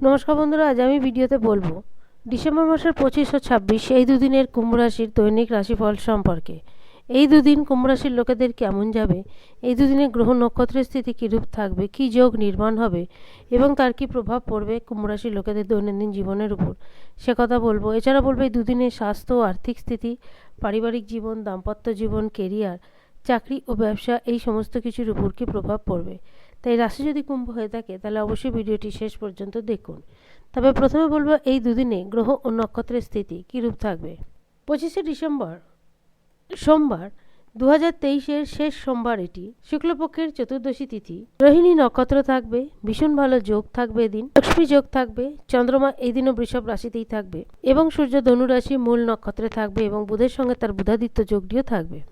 নমস্কার বন্ধুরা, আজ আমি ভিডিওতে বলব, ডিসেম্বর মাসের পঁচিশ ও ছাব্বিশ এই দুদিনের কুম্ভ রাশির দৈনিক রাশিফল সম্পর্কে। এই দুদিন কুম্ভ রাশির লোকেদের কেমন যাবে? এই দুদিনে গ্রহ নক্ষত্রের স্থিতি কীরূপ থাকবে? কী যোগ নির্মাণ হবে? এবং তার কী প্রভাব পড়বে কুম্ভ রাশির লোকেদের দৈনন্দিন জীবনের উপর? সে কথা বলব। এছাড়া বলব, এই দুদিনে স্বাস্থ্য, আর্থিক স্থিতি, পারিবারিক জীবন, দাম্পত্য জীবন কেরিয়ার চাকরি ও ব্যবসা এই সমস্ত কিছুর উপর কী প্রভাব পড়বে? তাই রাশি যদি কুম্ভ হয়ে থাকে, তাহলে অবশ্যই ভিডিওটি শেষ পর্যন্ত দেখুন। তবে প্রথমে বলব, এই দুদিনে গ্রহ ও নক্ষত্রের স্থিতি কীরূপ থাকবে? পঁচিশে ডিসেম্বর, সোমবার দু হাজার তেইশের শেষ সোমবার এটি। শুক্লপক্ষের চতুর্দশী তিথি। রোহিণী নক্ষত্র থাকবে, ভীষণ ভালো যোগ থাকবে এদিন। লক্ষ্মী যোগ থাকবে, চন্দ্রমা এই দিনও বৃষভ রাশিতেই থাকবে। এবং সূর্য ধনু রাশি মূল নক্ষত্রে থাকবে এবং বুধের সঙ্গে তার বুধাদিত্য যোগটিও থাকবে।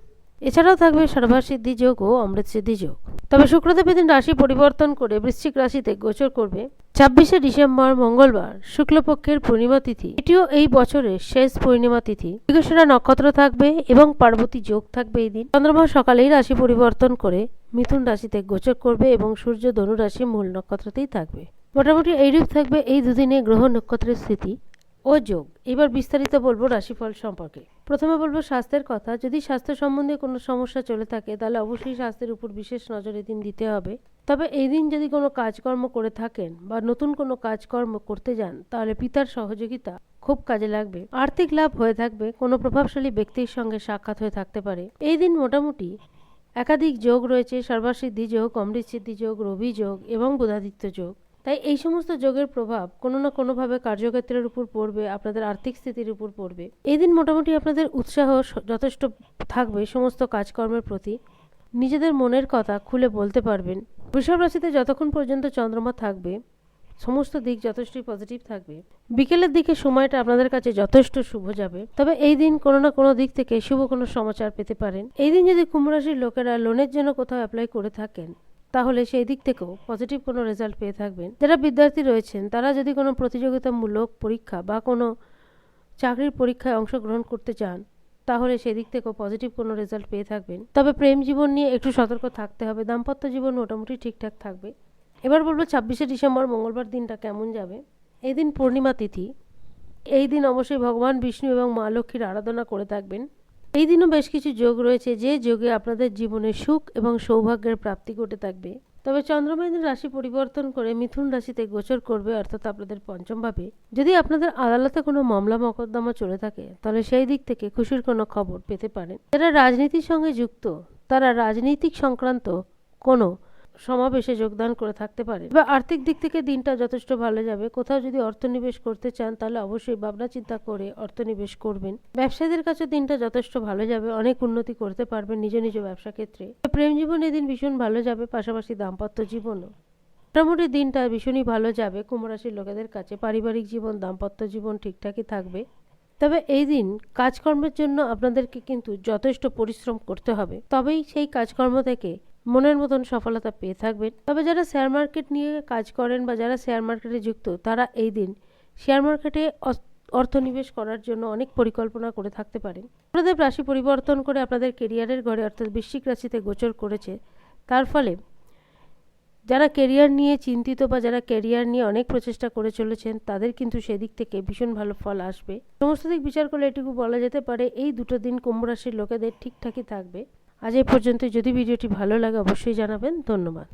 এছাড়াও থাকবে সর্বাসিদ্ধি যোগ ও অমৃত সিদ্ধি যোগ। তবে শুক্রদেব এদিন রাশি পরিবর্তন করে বৃশ্চিক রাশিতে গোচর করবে। ছাব্বিশে ডিসেম্বর, মঙ্গলবার, শুক্লপক্ষের পূর্ণিমা তিথি। এটিও এই বছরের শেষ পূর্ণিমা তিথি। বিকশনা নক্ষত্র থাকবে এবং পার্বতী যোগ থাকবে এই দিন। চন্দ্রমা সকালেই রাশি পরিবর্তন করে মিথুন রাশিতে গোচর করবে এবং সূর্য ধনু রাশি মূল নক্ষত্রতেই থাকবে। মোটামুটি এইরূপ থাকবে এই দুদিনে গ্রহ নক্ষত্রের স্থিতি। ও যোগ। এবার বিস্তারিত বলব রাশিফল সম্পর্কে। প্রথমে বলব স্বাস্থ্যের কথা। যদি স্বাস্থ্য সম্বন্ধে কোনো সমস্যা চলে থাকে, তাহলে অবশ্যই স্বাস্থ্যের উপর বিশেষ নজর এদিন দিতে হবে। তবে এই দিন যদি কোনো কাজকর্ম করে থাকেন বা নতুন কোনো কাজকর্ম করতে যান, তাহলে পিতার সহযোগিতা খুব কাজে লাগবে। আর্থিক লাভ হয়ে থাকবে। কোনো প্রভাবশালী ব্যক্তির সঙ্গে সাক্ষাৎ হয়ে থাকতে পারে। এই দিন মোটামুটি একাধিক যোগ রয়েছে। সর্বাসিদ্ধি যোগ অমৃত সিদ্ধি যোগ, রবি যোগ এবং বুধাদিত্য যোগ। তাই এই সমস্ত যোগের প্রভাব কোনো না কোনোভাবে কার্যক্ষেত্রের উপর পড়বে, আপনাদের আর্থিক স্থিতির উপর পড়বে। এই দিন মোটামুটি আপনাদের উৎসাহ যথেষ্ট থাকবে সমস্ত কাজকর্মের প্রতি। নিজেদের মনের কথা খুলে বলতে পারবেন। বৃষভ রাশিতে যতক্ষণ পর্যন্ত চন্দ্রমা থাকবে, সমস্ত দিক যথেষ্টই পজিটিভ থাকবে। বিকেলের দিকে সময়টা আপনাদের কাছে যথেষ্ট শুভ যাবে। তবে এই দিন কোনো না কোনো দিক থেকে শুভ কোনো সমাচার পেতে পারেন। এই দিন যদি কুম্ভ রাশির লোকেরা লোনের জন্য কোথাও অ্যাপ্লাই করে থাকেন তাহলে সেই দিক থেকেও পজিটিভ কোনো রেজাল্ট পেয়ে থাকবেন। যারা বিদ্যার্থী রয়েছেন, তারা যদি কোনো প্রতিযোগিতামূলক পরীক্ষা বা কোনো চাকরির পরীক্ষায় অংশগ্রহণ করতে চান, তাহলে সেদিক থেকেও পজিটিভ কোনো রেজাল্ট পেয়ে থাকবেন। তবে প্রেম জীবন নিয়ে একটু সতর্ক থাকতে হবে। দাম্পত্য জীবন মোটামুটি ঠিকঠাক থাকবে। এবার বলব ছাব্বিশে ডিসেম্বর, মঙ্গলবার দিনটা কেমন যাবে? এই দিন পূর্ণিমা তিথি। এই দিন অবশ্যই ভগবান বিষ্ণু এবং মা লক্ষ্মীর আরাধনা করে থাকবেন। এই দিনও বেশ কিছু যোগ রয়েছে যে যোগে আপনাদের জীবনে সুখ এবং সৌভাগ্যের প্রাপ্তি ঘটে থাকবে। তবে চন্দ্রমেন্দ্র রাশি পরিবর্তন করে মিথুন রাশিতে গোচর করবে অর্থাৎ আপনাদের পঞ্চম ভাবে। যদি আপনাদের আদালতে কোনো মামলা মকদ্দমা চলে থাকে, তাহলে সেই দিক থেকে খুশির কোনো খবর পেতে পারেন। যারা রাজনীতির সঙ্গে যুক্ত, তারা রাজনৈতিক সংক্রান্ত কোনো সমাবেশে যোগদান করে থাকতে পারে। বা আর্থিক দিক থেকে দিনটা যথেষ্ট ভালো যাবে। কোথাও যদি অর্থনিবেশ করতে চান, তাহলে অবশ্যই ভাবনা চিন্তা করে অর্থনিবেশ করবেন। ব্যবসায়ীদের কাছে দিনটা যথেষ্ট ভালো যাবে, অনেক উন্নতি করতে পারবেন নিজ নিজ ব্যবসা ক্ষেত্রে। প্রেম জীবন এদিন ভীষণ ভালো যাবে, পাশাপাশি দাম্পত্য জীবনও। মোটামুটি দিনটা ভীষণই ভালো যাবে, কুম্ভরাশির লোকেদের কাছে পারিবারিক জীবন, দাম্পত্য জীবন ঠিকঠাকই থাকবে। তবে এই দিন কাজকর্মের জন্য আপনাদেরকে কিন্তু যথেষ্ট পরিশ্রম করতে হবে। তবেই সেই কাজকর্ম থেকে মনের মতন সফলতা পেয়ে থাকবেন। তবে যারা শেয়ার মার্কেট নিয়ে কাজ করেন বা যারা শেয়ার মার্কেটে যুক্ত, তারা এই দিন শেয়ার মার্কেটে অস- অর্থ নিবেশ করার জন্য অনেক পরিকল্পনা করে থাকতে পারেন। আপনাদের রাশি পরিবর্তন করে আপনাদের কেরিয়ারের ঘরে অর্থাৎ বৃশ্চিক রাশিতে গোচর করেছে। তার ফলে যারা কেরিয়ার নিয়ে চিন্তিত বা যারা কেরিয়ার নিয়ে অনেক প্রচেষ্টা করে চলেছেন, তাদের কিন্তু সেদিক থেকে ভীষণ ভালো ফল আসবে। সমস্ত দিক বিচার করলে এটুকু বলা যেতে পারে, এই দুটো দিন কুম্ভ রাশির লোকেদের ঠিকঠাকই থাকবে। আজ এই পর্যন্ত যদি ভিডিওটি ভালো লাগে অবশ্যই জানাবেন। ধন্যবাদ।